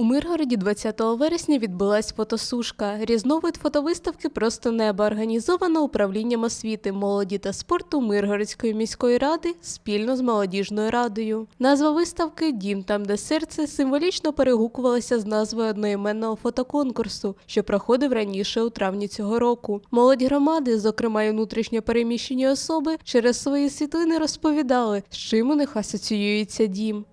У Миргороді 20 вересня відбулась фотосушка. Різновид фотовиставки Просто небо організовано управлінням освіти, молоді та спорту Миргородської міської ради спільно з молодіжною радою. Назва виставки Дім там, де серце символічно перегукувалася з назвою одноіменного фотоконкурсу, що проходив раніше у травні цього року. Молодь громади, зокрема й внутрішньо переміщені особи, через свої світлини розповідали, з чим у них асоціюється дім.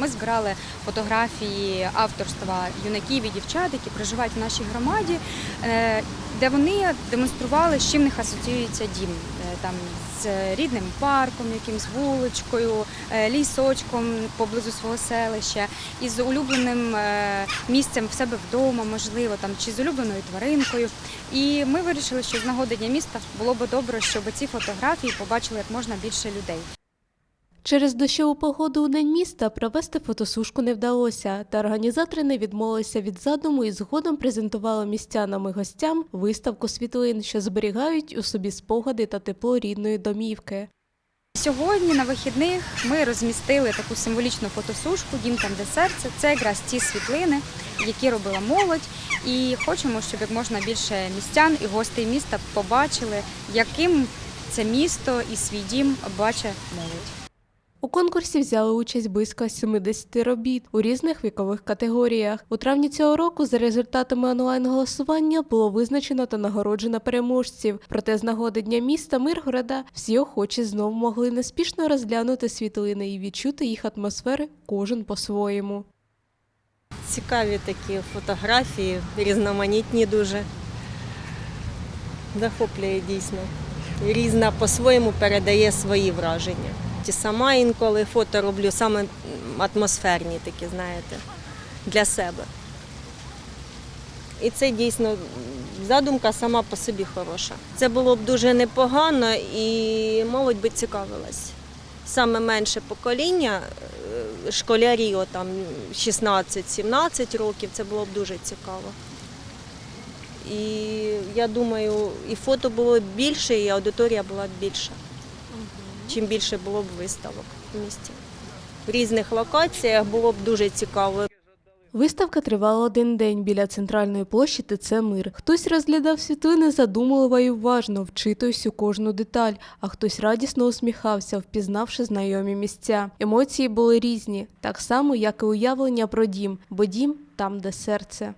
Ми збирали фотографії авторства юнаків і дівчат, які проживають в нашій громаді, е, де вони демонстрували, з чим них асоціюється дім. Е, Там з рідним парком, якимсь вуличкою, е, лісочком поблизу свого селища, із улюбленим е, місцем в себе вдома, можливо, там чи з улюбленою тваринкою. І ми вирішили, що з нагоди дня міста було би добре, щоб ці фотографії побачили як можна більше людей. Через дощову погоду у день міста провести фотосушку не вдалося, та організатори не відмовилися від задуму і згодом презентували містянам і гостям виставку світлин, що зберігають у собі спогади та тепло рідної домівки. Сьогодні на вихідних ми розмістили таку символічну фотосушку Дім там, де серце. Це якраз ті світлини, які робила молодь. І хочемо, щоб як можна більше містян і гостей міста побачили, яким це місто і свій дім бачить молодь. У конкурсі взяли участь близько 70 робіт у різних вікових категоріях. У травні цього року за результатами онлайн-голосування було визначено та нагороджено переможців. Проте з нагоди Дня міста Миргорода всі охочі знов могли неспішно розглянути світлини і відчути їх атмосфери кожен по-своєму. Цікаві такі фотографії, різноманітні дуже. Захоплює дійсно. Різна по-своєму передає свої враження. Ті сама інколи фото роблю саме атмосферні такі, знаєте, для себе. І це дійсно задумка сама по собі хороша. Це було б дуже непогано і молодь би цікавилась. Саме менше покоління, е, школярі, отам 16-17 років, це було б дуже цікаво. І я думаю, і фото було б більше, і аудиторія була б більша. Чим більше було б виставок в місті. В різних локаціях було б дуже цікаво. Виставка тривала один день біля центральної площі ТЦ Мир. Хтось розглядав світлини задумливо і уважно, вчитуючись у кожну деталь, а хтось радісно усміхався, впізнавши знайомі місця. Емоції були різні, так само, як і уявлення про дім, бо дім там, де серце.